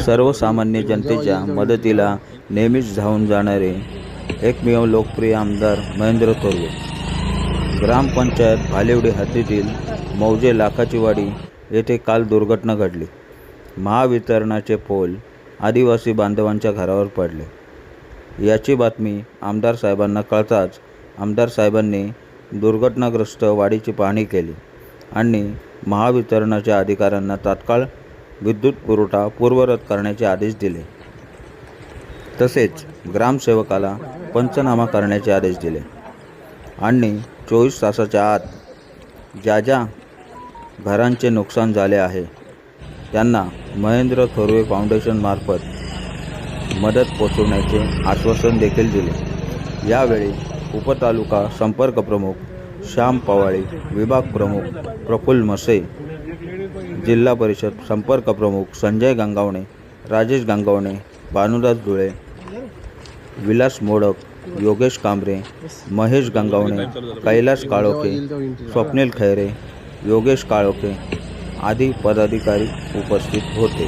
सर्वसामान्य जनतेच्या मदतीला नेहमीच धावून जाणारे एकमेव लोकप्रिय आमदार महेंद्र थोरवे ग्रामपंचायत भालेवडी हद्दीतील मौजे लाखाची वाडी येथे काल दुर्घटना घडली. महावितरणाचे पोल आदिवासी बांधवांच्या घरावर पडले. याची बातमी आमदार साहेबांना कळताच आमदार साहेबांनी दुर्घटनाग्रस्त वाडीची पाहणी केली आणि महावितरणाच्या अधिकाऱ्यांना तात्काळ विद्युत पुरवठा पूर्वरत करण्याचे आदेश दिले. तसेच ग्रामसेवकाला पंचनामा करण्याचे आदेश दिले. आणि चोवीस तासाच्या आत ज्या ज्या घरांचे नुकसान झाले आहे त्यांना महेंद्र थोरवे फाउंडेशनमार्फत मदत पोचवण्याचे आश्वासन देखील दिले. यावेळी उपतालुका संपर्क प्रमुख श्याम पवाळी विभाग प्रमुख प्रफुल्ल मसे जिल्हा परिषद संपर्क प्रमुख संजय गंगावणे राजेश गंगावणे भानुदास धुळे विलास मोडक योगेश कांबरे महेश गंगावणे कैलास काळोखे स्वप्नील खैरे योगेश काळोखे आदी पदाधिकारी उपस्थित होते.